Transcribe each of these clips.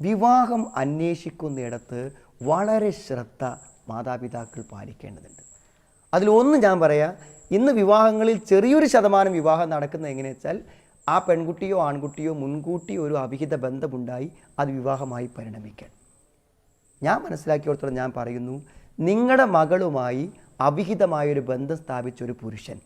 വിവാഹം അന്വേഷിക്കുന്നിടത്ത് വളരെ ശ്രദ്ധ മാതാപിതാക്കൾ പാലിക്കേണ്ടതുണ്ട്. അതിലൊന്ന് ഞാൻ പറയാം ഇന്ന് വിവാഹങ്ങളിൽ ചെറിയൊരു ശതമാനം വിവാഹം നടക്കുന്നത് എങ്ങനെയാ വെച്ചാൽ ആ പെൺകുട്ടിയോ ആൺകുട്ടിയോ മുൻകൂട്ടി ഒരു അവിഹിത ബന്ധമുണ്ടായി അത് വിവാഹമായി പരിണമിക്കാൻ. ഞാൻ മനസ്സിലാക്കിയോടത്തോളം ഞാൻ പറയുന്നു നിങ്ങളുടെ മകളുമായി അവിഹിതമായൊരു ബന്ധം സ്ഥാപിച്ച ഒരു പുരുഷൻ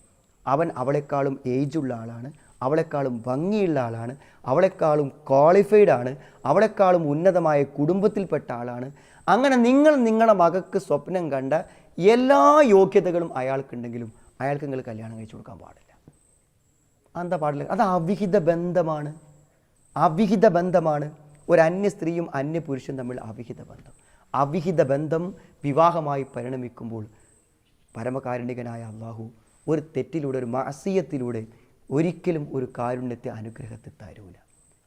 അവൻ അവളെക്കാളും ഏജുള്ള ആളാണ് അവളെക്കാളും ഭംഗിയുള്ള ആളാണ്. അവളെക്കാളും ക്വാളിഫൈഡ് ആണ്. അവളെക്കാളും ഉന്നതമായ കുടുംബത്തിൽപ്പെട്ട ആളാണ്. അങ്ങനെ നിങ്ങൾ നിങ്ങളുടെ മകൾക്ക് സ്വപ്നം കണ്ട എല്ലാ യോഗ്യതകളും അയാൾക്കുണ്ടെങ്കിലും അയാൾക്ക് നിങ്ങൾ കല്യാണം കഴിച്ചു കൊടുക്കാൻ പാടില്ല. എന്താ പാടില്ല? അത് അവിഹിത ബന്ധമാണ്. അവിഹിത ബന്ധമാണ്. ഒരു അന്യ സ്ത്രീയും അന്യ പുരുഷനും തമ്മിൽ അവിഹിത ബന്ധം. അവിഹിത ബന്ധം വിവാഹമായി പരിണമിക്കുമ്പോൾ പരമകാരുണികനായ അള്ളാഹു ഒരു തെറ്റിലൂടെ ഒരു മാസീയത്തിലൂടെ ഒരിക്കലും ഒരു കാരുണ്യത്തെ അനുഗ്രഹത്തിൽ തരൂല.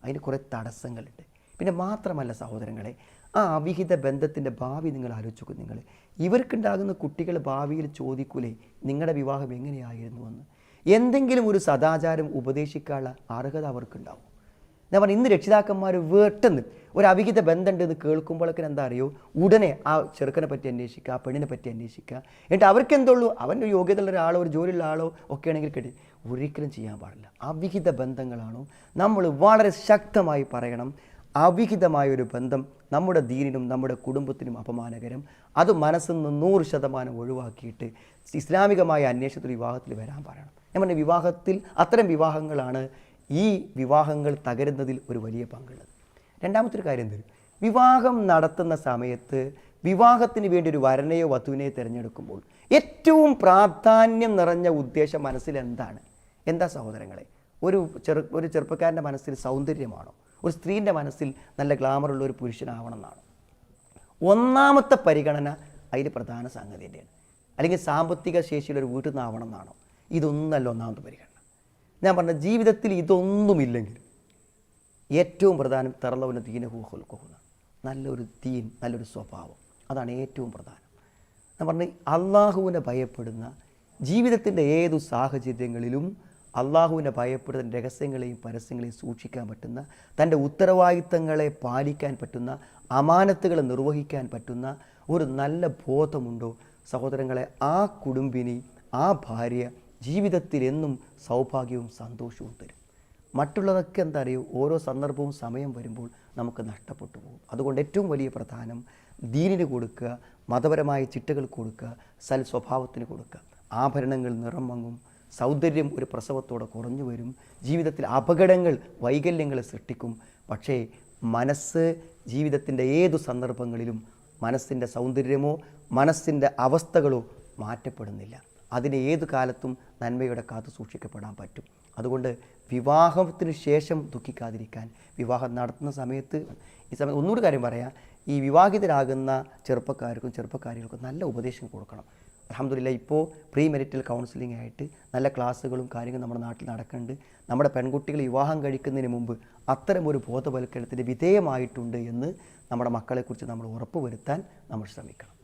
അതിന് കുറേ തടസ്സങ്ങളുണ്ട്. പിന്നെ മാത്രമല്ല സഹോദരങ്ങളെ ആ അവിഹിത ബന്ധത്തിന്റെ ഭാവി നിങ്ങൾ ആലോചിച്ചു നിങ്ങൾ. ഇവർക്കുണ്ടാകുന്ന കുട്ടികൾ ഭാവിയിൽ ചോദിക്കൂലേ നിങ്ങളുടെ വിവാഹം എങ്ങനെയായിരുന്നു എന്ന് എന്തെങ്കിലും ഒരു സദാചാരം ഉപദേശിക്കാനുള്ള അർഹത അവർക്കുണ്ടാവും. ഞാൻ പറഞ്ഞു ഇന്ന് രക്ഷിതാക്കന്മാർ വേട്ടെന്ന് ഒരു അവിഹിത ബന്ധമുണ്ട് എന്ന് കേൾക്കുമ്പോഴൊക്കെ എന്താ അറിയോ? ഉടനെ ആ ചെറുക്കനെ പറ്റി അന്വേഷിക്കുക ആ പെണ്ണിനെ പറ്റി അന്വേഷിക്കുക. എന്നിട്ട് അവർക്ക് എന്തുള്ളൂ അവന്റെ യോഗ്യതയുള്ള ഒരാളോ ഒരു ജോലിയുള്ള ആളോ ഒക്കെ ആണെങ്കിൽ കിട്ടി. ഒരിക്കലും ചെയ്യാൻ പാടില്ല. അവിഹിത ബന്ധങ്ങളാണോ? നമ്മൾ വളരെ ശക്തമായി പറയണം. അവിഹിതമായ ഒരു ബന്ധം നമ്മുടെ ദീനിനും നമ്മുടെ കുടുംബത്തിനും അപമാനകരം. അത് മനസ്സിൽ നിന്ന് നൂറ് ശതമാനം ഒഴിവാക്കിയിട്ട് ഇസ്ലാമികമായ അന്വേഷണത്തിൽ വിവാഹത്തിൽ വരാൻ പറയണം. ഞാൻ പറഞ്ഞ വിവാഹത്തിൽ അത്തരം വിവാഹങ്ങളാണ് ഈ വിവാഹങ്ങൾ തകരുന്നതിൽ ഒരു വലിയ പങ്കുള്ളത്. രണ്ടാമത്തെ ഒരു കാര്യം തരും വിവാഹം നടത്തുന്ന സമയത്ത് വിവാഹത്തിന് വേണ്ടി ഒരു വരനെയോ വധുവിനെയോ തിരഞ്ഞെടുക്കുമ്പോൾ ഏറ്റവും പ്രാധാന്യം നിറഞ്ഞ ഉദ്ദേശം മനസ്സിൽ എന്താണ്? എന്താ സഹോദരങ്ങളെ? ഒരു ചെറു ഒരു ചെറുപ്പക്കാരന്റെ മനസ്സിൽ സൗന്ദര്യമാണോ? ഒരു സ്ത്രീന്റെ മനസ്സിൽ നല്ല ഗ്ലാമറുള്ള ഒരു പുരുഷനാവണം എന്നാണ് ഒന്നാമത്തെ പരിഗണന അതിൽ പ്രധാന സംഗതി തന്നെയാണ്. അല്ലെങ്കിൽ സാമ്പത്തിക ശേഷിയുള്ള ഒരു വീട്ടിൽ നിന്നാവണം എന്നാണോ ഇതൊന്നല്ല ഒന്നാമത്തെ പരിഗണന. ഞാൻ പറഞ്ഞ ജീവിതത്തിൽ ഇതൊന്നുമില്ലെങ്കിൽ ഏറ്റവും പ്രധാനം തറലവന ദീനഹു നല്ലൊരു ദീൻ നല്ലൊരു സ്വഭാവം. അതാണ് ഏറ്റവും പ്രധാനം. എന്ന് പറഞ്ഞ് അള്ളാഹുവിനെ ഭയപ്പെടുന്ന ജീവിതത്തിന്റെ ഏതു സാഹചര്യങ്ങളിലും അള്ളാഹുവിനെ ഭയപ്പെടുന്ന രഹസ്യങ്ങളെയും പരസ്യങ്ങളെയും സൂക്ഷിക്കാൻ പറ്റുന്ന തന്റെ ഉത്തരവാദിത്തങ്ങളെ പാലിക്കാൻ പറ്റുന്ന അമാനത്തുകളെ നിർവഹിക്കാൻ പറ്റുന്ന ഒരു നല്ല ബോധമുണ്ടോ? സഹോദരങ്ങളെ ആ കുടുംബിനി ആ ഭാര്യ ജീവിതത്തിലെന്നും സൗഭാഗ്യവും സന്തോഷവും തരും. മറ്റുള്ളതൊക്കെ എന്താ അറിയോ? ഓരോ സന്ദർഭവും സമയം വരുമ്പോൾ നമുക്ക് നഷ്ടപ്പെട്ടു പോകും. അതുകൊണ്ട് ഏറ്റവും വലിയ പ്രധാനം ദീനിന് കൊടുക്കുക മതപരമായ ചിട്ടകൾ കൊടുക്കുക സൽ സ്വഭാവത്തിന് കൊടുക്കുക. ആഭരണങ്ങൾ നിറം മങ്ങും സൗന്ദര്യം ഒരു പ്രസവത്തോടെ കുറഞ്ഞു വരും ജീവിതത്തിൽ അപകടങ്ങൾ വൈകല്യങ്ങൾ സൃഷ്ടിക്കും. പക്ഷേ മനസ്സ് ജീവിതത്തിന്റെ ഏതു സന്ദർഭങ്ങളിലും മനസ്സിന്റെ സൗന്ദര്യമോ മനസ്സിന്റെ അവസ്ഥകളോ മാറ്റപ്പെടുന്നില്ല. അതിന് ഏതു കാലത്തും നന്മയുടെ കാത്തു സൂക്ഷിക്കപ്പെടാൻ പറ്റും. അതുകൊണ്ട് വിവാഹത്തിന് ശേഷം ദുഃഖിക്കാതിരിക്കാൻ വിവാഹം നടത്തുന്ന സമയത്ത് ഈ സമയത്ത് ഒന്നുകൂടി കാര്യം പറയാം. ഈ വിവാഹിതരാകുന്ന ചെറുപ്പക്കാർക്കും ചെറുപ്പക്കാരികൾക്കും നല്ല ഉപദേശം കൊടുക്കണം. അലഹമില്ല ഇപ്പോൾ പ്രീ മെരിറ്റൽ കൗൺസിലിംഗ് ആയിട്ട് നല്ല ക്ലാസ്സുകളും കാര്യങ്ങളും നമ്മുടെ നാട്ടിൽ നടക്കുന്നുണ്ട്. നമ്മുടെ പെൺകുട്ടികൾ വിവാഹം കഴിക്കുന്നതിന് മുമ്പ് അത്തരം ഒരു ബോധവൽക്കരണത്തിന് വിധേയമായിട്ടുണ്ട് എന്ന് നമ്മുടെ മക്കളെക്കുറിച്ച് നമ്മൾ ഉറപ്പുവരുത്താൻ നമ്മൾ ശ്രമിക്കണം.